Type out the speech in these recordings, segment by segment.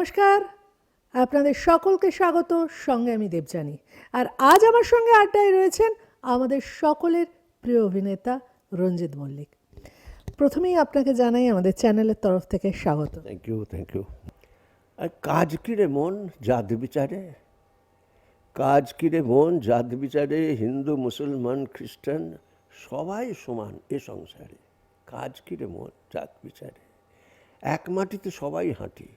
নমস্কার। আপনাদের সকলকে স্বাগত। সঙ্গে আমি দেবজানি আর আজ আমার সঙ্গে আড্ডায় রয়েছেন আমাদের সকলের প্রিয় অভিনেতা রঞ্জিত মল্লিক। প্রথমেই আপনাকে জানাই আমাদের চ্যানেলের তরফ থেকে স্বাগত। থ্যাংক ইউ থ্যাংক ইউ আর কাজ কিরে মন? জাত বিচারে। কাজ কিরে মন? জাত বিচারে, হিন্দু, মুসলমান, খ্রিস্টান, সবাই সমান এ সংসারে। কাজ কিরে মন? জাত বিচারে। এক মাটিতে সবাই হাঁটি।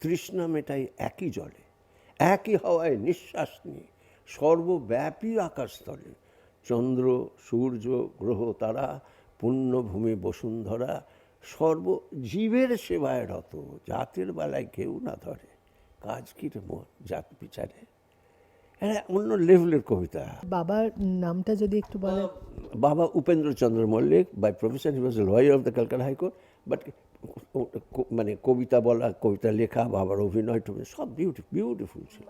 তৃষ্ণা মেটাই একই জলে একই হাওয়ায় নিঃশ্বাস নিয়ে সর্বব্যাপী আকাশতলে চন্দ্র সূর্য গ্রহ তারা পুণ্যভূমি বসুন্ধরা সর্ব জীবের সেবায় রত জাতের বেলায় কেউ না ধরে। কাজ কি রে জাত বিচারে? এটা অন্য লেভেলের কবিতা। বাবার নামটা যদি একটু বলেন। বাবা Upendrachandra Mallick by profession he was lawyer of the Calcutta high court but মানে কবিতা বলা কবিতা লেখা বাবার অভিনয় টভিনয় সব বিউটি বিউটিফুল ছিল।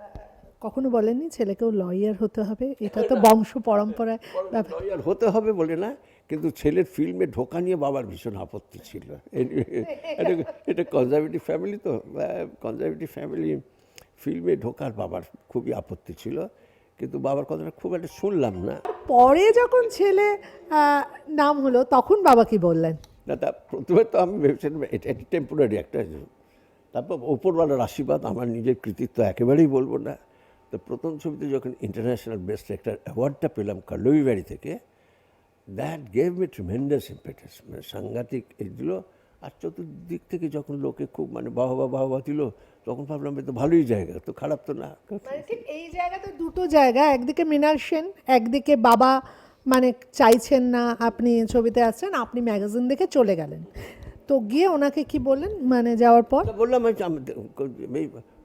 কখনো বলেননি ছেলেকেও লয়ার হতে হবে? এটা তো বংশ পরম্পরায় লয়ার হতে হবে বলে না কিন্তু ছেলের ফিল্মে ঢোকা নিয়ে বাবার ভীষণ আপত্তি ছিল। এটা এটা কনজারভেটিভ ফ্যামিলি তো কনজারভেটিভ ফ্যামিলি ফিল্মে ঢোকার বাবার খুবই আপত্তি ছিল কিন্তু বাবার কথাটা খুব একটা শুনলাম না। পরে যখন ছেলে নাম হলো তখন বাবা কি বললেন? না, তা প্রথমে তো আমি ভেবেছিলাম এটা এটা টেম্পোরারি একটা তারপর ওপরওয়ালার আশীর্বাদ, আমার নিজের কৃতিত্ব একেবারেই বলব না। তো প্রথম ছবিতে যখন ইন্টারন্যাশনাল বেস্ট একটা অ্যাওয়ার্ডটা পেলাম কার্লোইবাড়ি থেকে that gave me tremendous impetus মানে সাংঘাতিক এগুলো আর চতুর্দিক থেকে যখন লোকে খুব মানে বাহবা বাহবা দিল, তখন ভাবলাম তো ভালোই জায়গা, তো খারাপ তো না। মানে ঠিক এই জায়গাতে দুটো জায়গা, একদিকে মৃণাল সেন, একদিকে বাবা মানে চাইছেন না আপনি ছবিতে আছেন আপনি ম্যাগাজিন দেখে চলে গেলেন। তো গিয়ে ওনাকে কি বললেন? মানে যাওয়ার পর? বললাম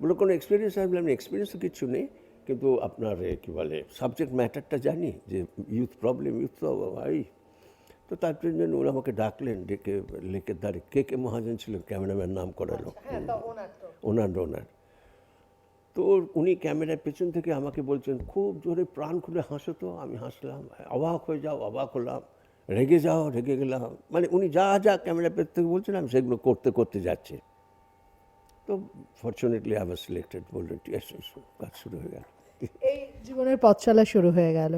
বলল কোনো এক্সপিরিয়েন্স আমি বললাম এক্সপিরিয়েন্স তো কিছু নেই। কিন্তু আপনার কি বলে সাবজেক্ট ম্যাটারটা জানি যে ইউথ প্রবলেম ইউথ তো ভাই। তো তার জন্য উনি আমাকে ডাকলেন ডেকে লেকের ধারে। কে কে মহাজন ছিলেন? ক্যামেরাম্যান নাম করা লোক ওনার ওনার। তো উনি ক্যামেরার পেছন থেকে আমাকে বলছেন খুব জোরে প্রাণ খুলে হাসো তো। আমি হাসলাম অবাক হয়ে যাও অবাক হলাম রেগে যাও রেগে গেলাম। মানে উনি যা যা ক্যামেরা পেছ থেকে বলছেন আমি সেগুলো করতে করতে যাচ্ছি। তো ফর্চুনেটলি আই ওয়াজ সিলেক্টেড বললেন কাজ শুরু হয়ে গেল। এই জীবনের পথ চলা শুরু হয়ে গেল।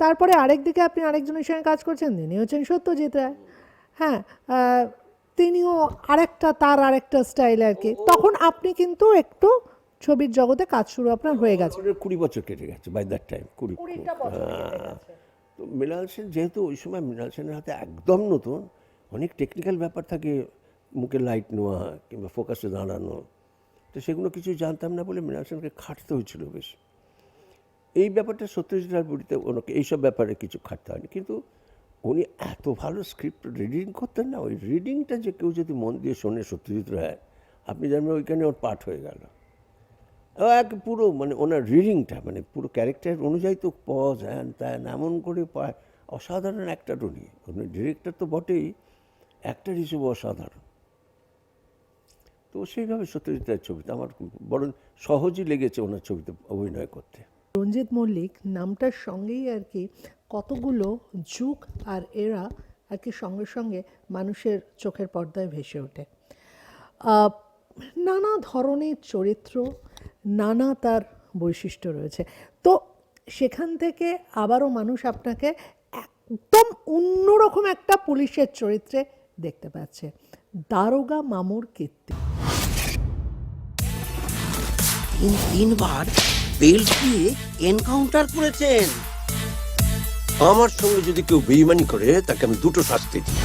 তারপরে আরেক দিকে আপনি আরেকজনের সঙ্গে কাজ করছেন তিনি হচ্ছেন সত্যজিৎ রায়। হ্যাঁ তিনিও আরেকটা তার আরেকটা স্টাইল আর কি। তখন আপনি কিন্তু একটু ছবির জগতে কাজ শুরু আপনার হয়ে গেছে। কুড়ি বছর কেটে গেছে বাই দ্যাট টাইম কুড়ি হ্যাঁ। তো মৃণাল সেন যেহেতু ওই সময় মৃণাল সেনের হাতে একদম নতুন অনেক টেকনিক্যাল ব্যাপার থাকে মুখে লাইট নেওয়া কিংবা ফোকাসে দাঁড়ানো। তো সেগুলো কিছু জানতাম না বলে মৃণাল সেনকে খাটতে হয়েছিল বেশ। এই ব্যাপারটা সত্যজিৎ রায়ের বুড়িতে ওনাকে এইসব ব্যাপারে কিছু খাটতে হয়নি। কিন্তু উনি এত ভালো স্ক্রিপ্ট রিডিং করতেন না ওই রিডিংটা যে কেউ যদি মন দিয়ে শোনে সত্যজিৎ রায় আপনি জানবেন ওইখানে ওর পাঠ হয়ে গেল। এক পুরো মানে ওনার রিডিংটা মানে পুরো ক্যারেক্টার অনুযায়ী তো পজ হ্যান ত্যান এমন করে অসাধারণ অ্যাক্টার উনি উনি ডিরেক্টর তো বটেই অ্যাক্টার হিসেবে অসাধারণ। তো সেইভাবে সত্যজিৎ রায়ের ছবিতে আমার বরং সহজই লেগেছে ওনার ছবিতে অভিনয় করতে। রঞ্জিত মল্লিক, নামটার সঙ্গেই আর কি কতগুলো যুগ আর এরা আর কি সঙ্গে সঙ্গে মানুষের চোখের পর্দায় ভেসে ওঠে। নানা ধরনের চরিত্র নানা তার বৈশিষ্ট্য রয়েছে। তো সেখান থেকে আবারও মানুষ আপনাকে একদম অন্যরকম একটা পুলিশের চরিত্রে দেখতে পাচ্ছে। দারোগা মামুর কীর্তি। তিন, তিনবার বেল্ট দিয়ে এনকাউন্টার করেছেন। আমার সঙ্গে যদি কেউ বেইমানি করে, তাকে আমি দুটো শাস্তি দিই।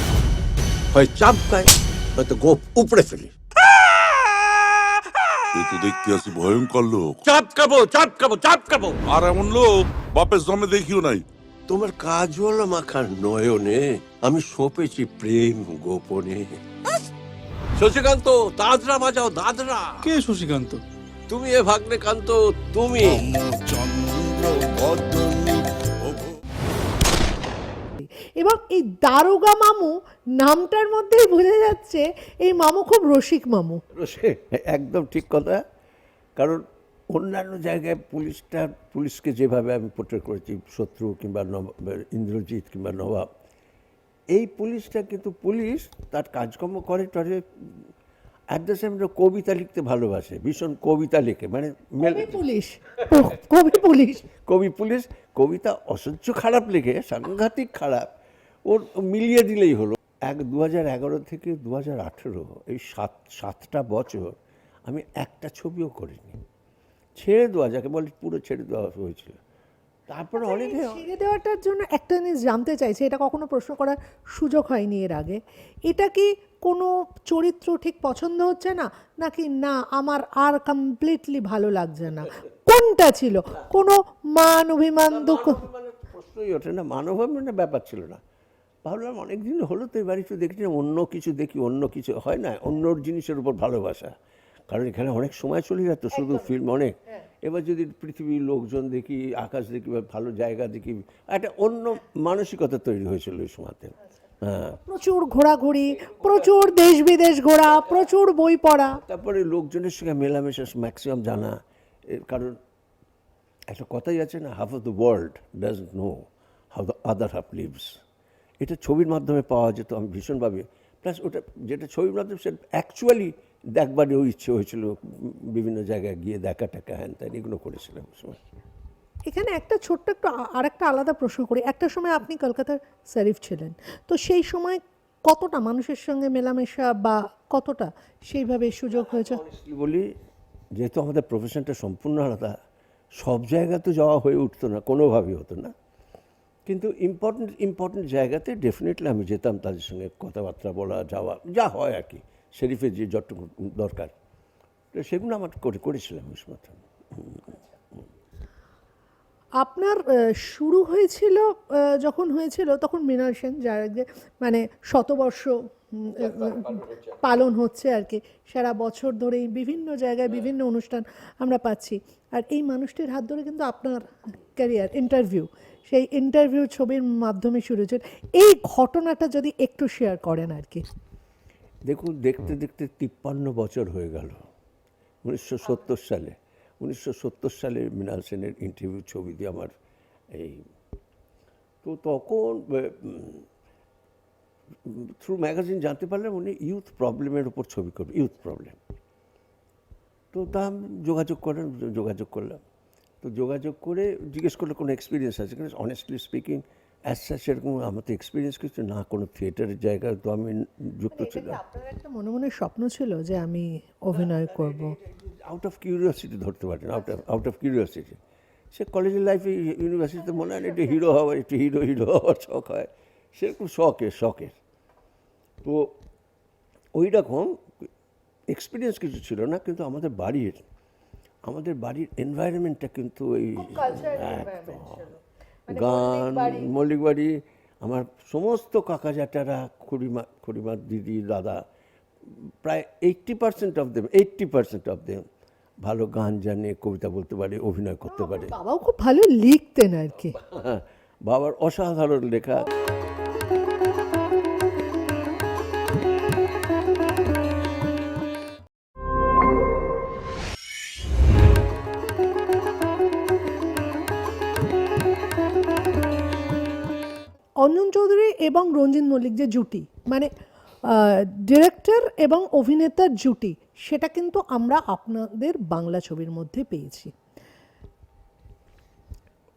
হয় চাপ খায় হয়তো গোপ উপড়ে ফেলি। এ তো দেখতে আছি ভয়ঙ্কর লোক। চাপ খাব চাপ খাব চাপ খাব। আর এমন লোক বাপের জন্মে দেখিও নাই। তোমার কাজল মাখার নয়নে আমি সপেছি প্রেম গোপনে। শশীকান্ত দাদরা বাজাও দাদরা। কে শশীকান্ত? তুমি এ ভাগ্নে কান্ত তুমি। এবং এই দারোগা মামু নামটার মধ্যেই বোঝা যাচ্ছে এই মামু খুব রসিক মামু। রসে একদম ঠিক কথা। কারণ অন্যান্য জায়গায় পুলিশটা পুলিশকে যেভাবে আমি পোর্ট্রেট করেছি শত্রু কিংবা নবাব ইন্দ্রজিৎ কিংবা নবাব এই পুলিশটা কিন্তু পুলিশ তার কাজকর্ম করে টরে অ্যাট দ্য সেম কবিতা লিখতে ভালোবাসে ভীষণ কবিতা লেখে মানে পুলিশ। কবি পুলিশ। কবি পুলিশ কবিতা অসহ্য খারাপ লেখে সাংঘাতিক খারাপ। ওর মিলিয়ে দিলেই হলো। এক দু থেকে দু হাজার আঠেরো এই সাত সাতটা বছর আমি একটা ছবিও করিনি। ছেড়ে দেওয়া যাকে বলে পুরো ছেড়ে দেওয়া হয়েছিল। তারপরে অনেকে ছেড়ে দেওয়াটার জন্য একটা জিনিস জানতে চাইছি এটা কখনো প্রশ্ন করার সুযোগ হয়নি এর আগে। এটা কি কোনো চরিত্র ঠিক পছন্দ হচ্ছে না নাকি না আমার আর কমপ্লিটলি ভালো লাগছে না? কোনটা ছিল? কোনো মান অভিমান দুঃখ? প্রশ্নই ওঠে না। মান অভিমানের ব্যাপার ছিল না। ভাবলাম অনেক দিন হলো তো এবার একটু দেখছি না, অন্য কিছু দেখি অন্য কিছু হয় না অন্য জিনিসের উপর ভালোবাসা। কারণ এখানে অনেক সময় চলে যাচ্ছে শুধু ফিল্ম অনেক। এবার যদি পৃথিবীর লোকজন দেখি আকাশ দেখি বা ভালো জায়গা দেখি একটা অন্য মানসিকতা তৈরি হয়েছিল ওই সময়তে। হ্যাঁ। প্রচুর ঘোরাঘুরি প্রচুর দেশ বিদেশ ঘোরা প্রচুর বই পড়া। তারপরে লোকজনের সঙ্গে মেলামেশা ম্যাক্সিমাম জানা। এর কারণ একটা কথাই আছে না half of the world does know how the other half lives এটা ছবির মাধ্যমে পাওয়া যেত আমি ভীষণভাবে। প্লাস ওটা যেটা ছবির মাধ্যমে সেটা অ্যাকচুয়ালি দেখবারও ইচ্ছে হয়েছিল বিভিন্ন জায়গায় গিয়ে দেখা টাকা হ্যান ত্যান এগুলো করেছিলাম সময়। এখানে একটা ছোট্ট একটু আ- আরেকটা আলাদা প্রশ্ন করি। একটা সময় আপনি কলকাতার শরীফ ছিলেন। তো সেই সময় কতটা মানুষের সঙ্গে মেলামেশা বা কতটা সেইভাবে সুযোগ হয়েছে? বলি যেহেতু আমাদের প্রফেশনটা সম্পূর্ণ আলাদা সব জায়গা তো যাওয়া হয়ে উঠতো না কোনোভাবেই হতো না। কিন্তু ইম্পর্টেন্ট ইম্পর্টেন্ট জায়গাতে ডেফিনেটলি আমি যেতাম তাদের সঙ্গে কথাবার্তা বলা, যাওয়া, যা হয় আর কি। শরীফের যে যতটুকু দরকার। তো সেগুলো আমার করে, করেছিলাম উসমাত আপনার শুরু হয়েছিল যখন হয়েছিল, তখন মৃণাল সেন যার মানে শতবর্ষ পালন হচ্ছে। আর কি। সারা বছর ধরেই বিভিন্ন জায়গায় বিভিন্ন অনুষ্ঠান আমরা পাচ্ছি। আর এই মানুষটির হাত ধরে কিন্তু আপনার ক্যারিয়ার ইন্টারভিউ সেই ইন্টারভিউ ছবির মাধ্যমে শুরু হয়েছে। এই ঘটনাটা যদি একটু শেয়ার করেন আর কি। দেখুন দেখতে দেখতে তিপ্পান্ন বছর হয়ে গেল। উনিশশো সত্তর সালে উনিশশো সত্তর সালে মৃণাল সেনের ইন্টারভিউ ছবি দিয়ে আমার এই তো তখন থ্রু ম্যাগাজিন জানতে পারলাম উনি ইউথ প্রবলেমের উপর ছবি করবে ইউথ প্রবলেম তো তা আমি যোগাযোগ করেন যোগাযোগ করলাম। তো যোগাযোগ করে জিজ্ঞেস করলে কোনো এক্সপিরিয়েন্স আছে কিনা? অনেস্টলি স্পিকিং অ্যাজ সাচ সেরকম আমার তো এক্সপিরিয়েন্স কিছু না কোনো থিয়েটারের জায়গায় তো আমি যুক্ত ছিলাম। আপনার একটা মনে মনে স্বপ্ন ছিল যে আমি অভিনয় করব? আউট অফ কিউরিয়াসিটি ধরতে পারেন out of out of curiosity সে কলেজের লাইফে ইউনিভার্সিটিতে মনে হয় না একটু হিরো হওয়ার একটু হিরো হিরো হওয়ার শখ হয়। সেরকম শখের শখের। তো ওই রকম এক্সপিরিয়েন্স কিছু ছিল না কিন্তু আমাদের বাড়ির আমাদের বাড়ির এনভায়রনমেন্টটা কিন্তু ওই একদম। গান মল্লিক বাড়ি। আমার সমস্ত কাকা জ্যাঠারা খুড়িমা খুড়িমা দিদি দাদা প্রায় eighty percent of them eighty percent of them ভালো গান জানে কবিতা বলতে পারে অভিনয় করতে পারে। বাবাও খুব ভালো লিখতেন আর কি। বাবার অসাধারণ লেখা। অঞ্জন চৌধুরী এবং রঞ্জিত মল্লিক যে জুটি মানে ডিরেক্টর এবং অভিনেতার জুটি সেটা কিন্তু আমরা আপনাদের বাংলা ছবির মধ্যে পেয়েছি।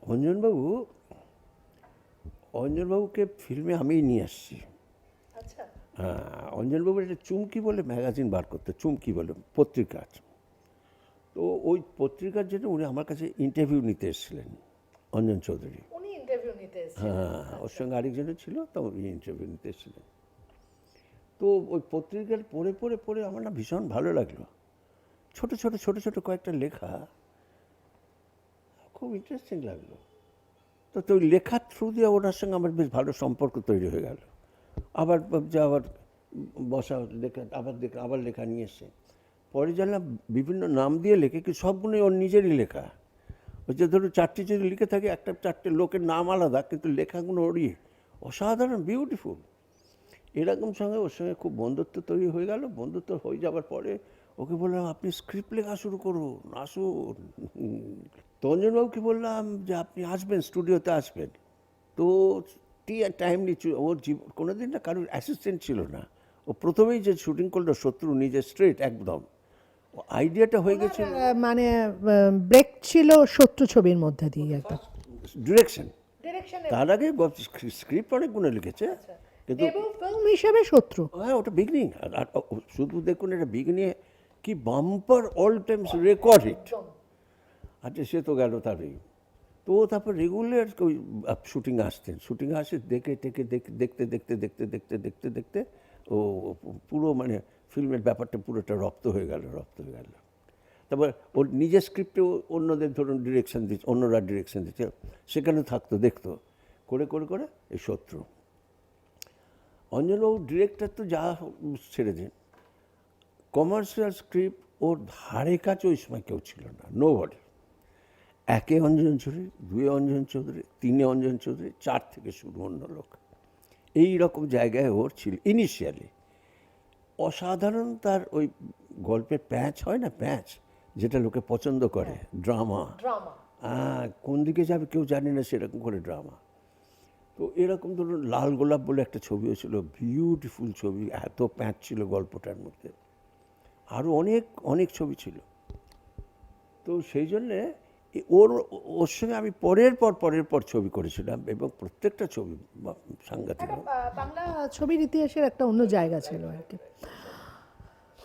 অঞ্জনবাবু অঞ্জনবাবুকে ফিল্মে আমিই নিয়ে আসছি। হ্যাঁ অঞ্জনবাবুর একটা চুমকি বলে ম্যাগাজিন বার করতে চুমকি বলে পত্রিকা তো ওই পত্রিকার জন্য উনি আমার কাছে ইন্টারভিউ নিতে এসেছিলেন অঞ্জন চৌধুরী। হ্যাঁ ওর সঙ্গে আরেকজনও ছিল তো উনি ইন্টারভিউ নিতে এসেছিলেন। তো ওই পত্রিকার পড়ে পড়ে পড়ে আমার না ভীষণ ভালো লাগল। ছোট ছোট ছোট ছোট কয়েকটা লেখা খুব ইন্টারেস্টিং লাগল। তো তো ওই লেখার থ্রু দিয়ে ওনার সঙ্গে আমার বেশ ভালো সম্পর্ক তৈরি হয়ে গেল। আবার ভাবছি আবার বসা লেখা আবার লেখা আবার লেখা নিয়ে এসে। পরে জানলাম বিভিন্ন নাম দিয়ে লেখে কি সবগুলোই ওর নিজেরই লেখা। যে ধরুন চারটি যদি লিখে থাকে, একটা চারটে লোকের নাম আলাদা, কিন্তু লেখাগুলো ওরই অসাধারণ বিউটিফুল এরকম সঙ্গে ওর সঙ্গে খুব বন্ধুত্ব তৈরি হয়ে গেল। বন্ধুত্ব হয়ে যাওয়ার পরে ওকে বললাম, আপনি স্ক্রিপ্ট লেখা শুরু করুন, আসুন। তঞ্জনবাবুকে বললাম যে, আপনি আসবেন স্টুডিওতে আসবেন। তো টি টাইমলি ওর জীবন কোনো দিন না কারোর অ্যাসিস্ট্যান্ট ছিল না। ও প্রথমেই যে শুটিং করল, শত্রু নিজে স্ট্রেট একদম। আইডিয়াটা হয়ে আহ, মানে ব্রেক ছিল শত্রু ছবির মধ্যে দিয়ে একদম ডিরেকশন তার আগে স্ক্রিপ্ট অনেকগুলো লিখেছে। কিন্তু ফিল্ম হিসেবে শত্রু। হ্যাঁ ওটা বিগনিং আর শুধু দেখুন এটা বিগনিং কি bumper all times record hit আচ্ছা সে তো গেল তারই। তো তারপর রেগুলার ওই শুটিং আসতেন। শুটিং আসে দেখে টেকে দেখে দেখতে দেখতে দেখতে দেখতে দেখতে দেখতে ও পুরো মানে ফিল্মের ব্যাপারটা পুরোটা রপ্ত হয়ে গেল, রপ্ত হয়ে গেল। তারপর ওর নিজের স্ক্রিপ্টেও অন্যদের ধরুন ডিরেকশন দিচ্ছে, অন্যরা ডিরেকশন দিচ্ছে, সেখানে থাকতো, দেখতো। করে করে করে এই শত্রু। অঞ্জনবাবু ডিরেক্টর তো যা ছেড়ে দিন কমার্শিয়াল স্ক্রিপ্ট ওর ধারে কাছে ওই সময় কেউ ছিল না নো বডি একে অঞ্জন চৌধুরী, দুয়ে অঞ্জন চৌধুরী, তিনে অঞ্জন চৌধুরী, চার থেকে শুরু অন্য লোক। এই রকম জায়গায় ওর ছিল ইনিশিয়ালি অসাধারণ তার ওই গল্পের প্যাচ হয় না প্যাচ? যেটা লোকে পছন্দ করে ড্রামা। হ্যাঁ কোন দিকে যাবে কেউ জানে না সেরকম করে ড্রামা। তো এরকম ধরুন লাল গোলাপ বলে একটা ছবিও ছিল বিউটিফুল ছবি এত প্যাঁচ ছিল গল্পটার মধ্যে। আরও অনেক অনেক ছবি ছিল। তো সেই জন্যে ওর ওর সঙ্গে আমি পরের পর পরের পর ছবি করেছিলাম এবং প্রত্যেকটা ছবি সাংঘাতিক বাংলা ছবির ইতিহাসের একটা অন্য জায়গা ছিল আর কি।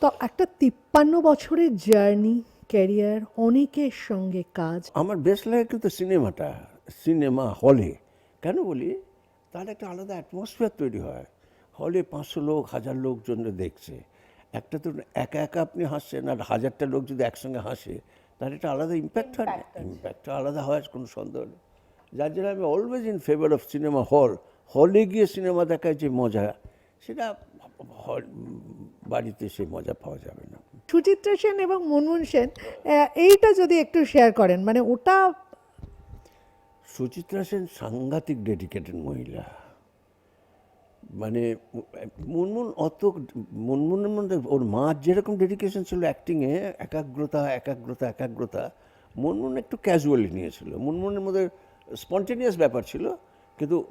তো একটা তিপ্পান্ন বছরের জার্নি ক্যারিয়ার অনেকের সঙ্গে কাজ। আমার বেস্ট লাগে কিন্তু সিনেমাটা সিনেমা হলে। কেন বলি? তাহলে একটা আলাদা অ্যাটমসফিয়ার তৈরি হয়। হলে পাঁচশো লোক হাজার লোকজন দেখছে। একটা তো একা একা আপনি হাসছেন আর হাজারটা লোক যদি একসঙ্গে হাসে তাহলে একটা আলাদা ইম্প্যাক্ট হয় না? ইম্প্যাক্টটা আলাদা হয় কোনো সন্দেহ নেই। যার জন্য আমি always in favour of cinema hall হলে গিয়ে সিনেমা দেখার যে মজা সেটা হল বাড়িতে সেই মজা পাওয়া যাবে না। সুচিত্রা সেন এবং মুনমুন সেন এইটা যদি একটু শেয়ার করেন মানে ওটা সুচিত্রা সেন সাংঘাতিক ডেডিকেটেড মহিলা। মানে মুনমুন অত, মুনমুনের মধ্যে ওর মার যেরকম ডেডিকেশন ছিল অ্যাক্টিংয়ে একাগ্রতা একাগ্রতা একাগ্রতা, মুনমুন একটু ক্যাজুয়ালি নিয়েছিল। মুনমুনের মধ্যে স্পন্টেনিয়াস ব্যাপার ছিল, কিন্তু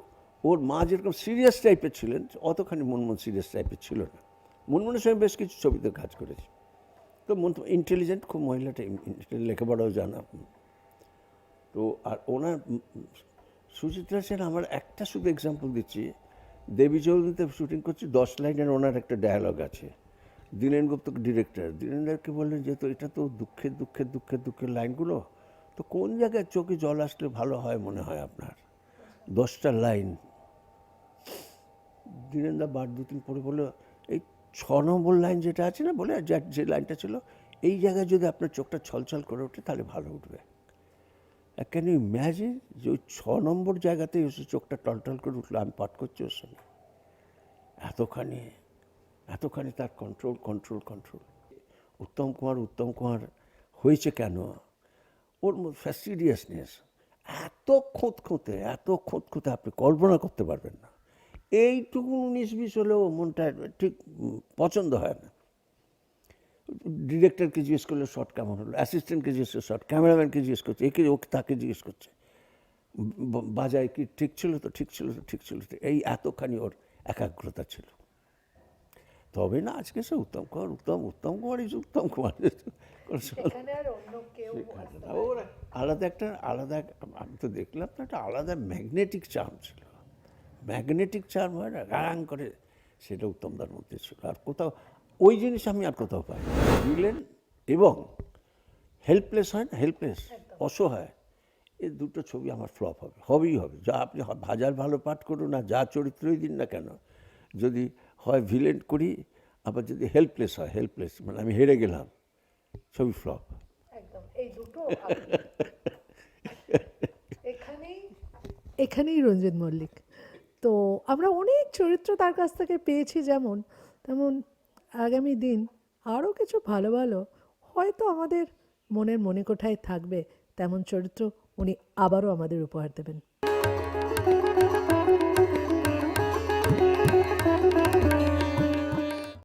ওর মা যেরকম সিরিয়াস টাইপের ছিলেন, অতখানি মুনমুন সিরিয়াস টাইপের ছিল না। মুনমুনের সঙ্গে বেশ কিছু ছবিতে কাজ করেছি। তো মন ইন্টেলিজেন্ট খুব মহিলাটা লেখাপড়াও জানা। তো আর ওনার সুচিত্রা সেন, আমার একটা শুধু এক্সাম্পল দিচ্ছি। দেবী চৌধুরীতে শুটিং করছি, দশ লাইনের ওনার একটা ডায়ালগ আছে। দীনেন গুপ্ত ডিরেক্টর দীনেনদারকে বললেন যে, তো এটা তো দুঃখের দুঃখের দুঃখের দুঃখের লাইনগুলো? তো কোন জায়গায় চোখে জল আসলে ভালো হয় মনে হয় আপনার? দশটা লাইন। দীনেন্দা বার দু তিন পরে বলল, এই ছ নম্বর লাইন যেটা আছে না বলে যে লাইনটা ছিল, এই জায়গায় যদি আপনার চোখটা ছলছল করে ওঠে, তাহলে ভালো উঠবে। ক্যান ইউ ইম্যাজিন যে ওই ছ নম্বর জায়গাতেই এসে চোখটা টলটল করে উঠল আমি পাঠ করছি ওর সঙ্গে এতখানি এতখানি তার control control control Uttam Kumar Uttam Kumar হয়েছে কেন ওর ফ্যাসিডিয়াসনেস এত খোঁত খোঁতে এত খোঁত খোঁতে আপনি কল্পনা করতে পারবেন না এইটুকু উনিশ বিশ হলেও মনটা ঠিক পছন্দ হয় না ডিরেক্টরকে জিজ্ঞেস করলে শর্ট কেমন হলো? অ্যাসিস্ট্যান্টকে জিজ্ঞেস করছে শর্ট ক্যামেরাম্যানকে জিজ্ঞেস করছে একে ওকে তাকে জিজ্ঞেস করছে। বাজায় কি ঠিক ছিল তো ঠিক ছিল তো ঠিক ছিল তো এই এতখানি ওর একাগ্রতা ছিল। তবে না আজকে সে উত্তম কুমার উত্তম উত্তম কুমার ইজ উত্তম কুমার। ওর আলাদা একটা আলাদা আমি তো দেখলাম তো একটা আলাদা ম্যাগনেটিক চার্ম ছিল। ম্যাগনেটিক চার্ম হয় না গাং করে সেটা উত্তমদার মধ্যে ছিল। আর কোথাও ওই জিনিস আমি আর কোথাও পাই বুঝলেন এবং হেল্পলেস হয় না? হেল্পলেস অসহায়। এই দুটো ছবি আমার ফ্লপ হবে। হবেই হবে। যা আপনি হাজার ভালো পাঠ করুন না যা চরিত্রই দিন না কেন যদি হয় ভিলেন করি আবার যদি হেল্পলেস হয় হেল্পলেস মানে আমি হেরে গেলাম ছবি ফ্লপ একদম। এই দুটো এখানেই? এখানেই রঞ্জিত মল্লিক। তো আমরা অনেক চরিত্র তার কাছ থেকে পেয়েছি যেমন তেমন আগামী দিন আরও কিছু ভালো ভালো হয়তো আমাদের মনের মনে কোঠায় থাকবে, তেমন চরিত্র উনি আবারও আমাদের উপহার দেবেন।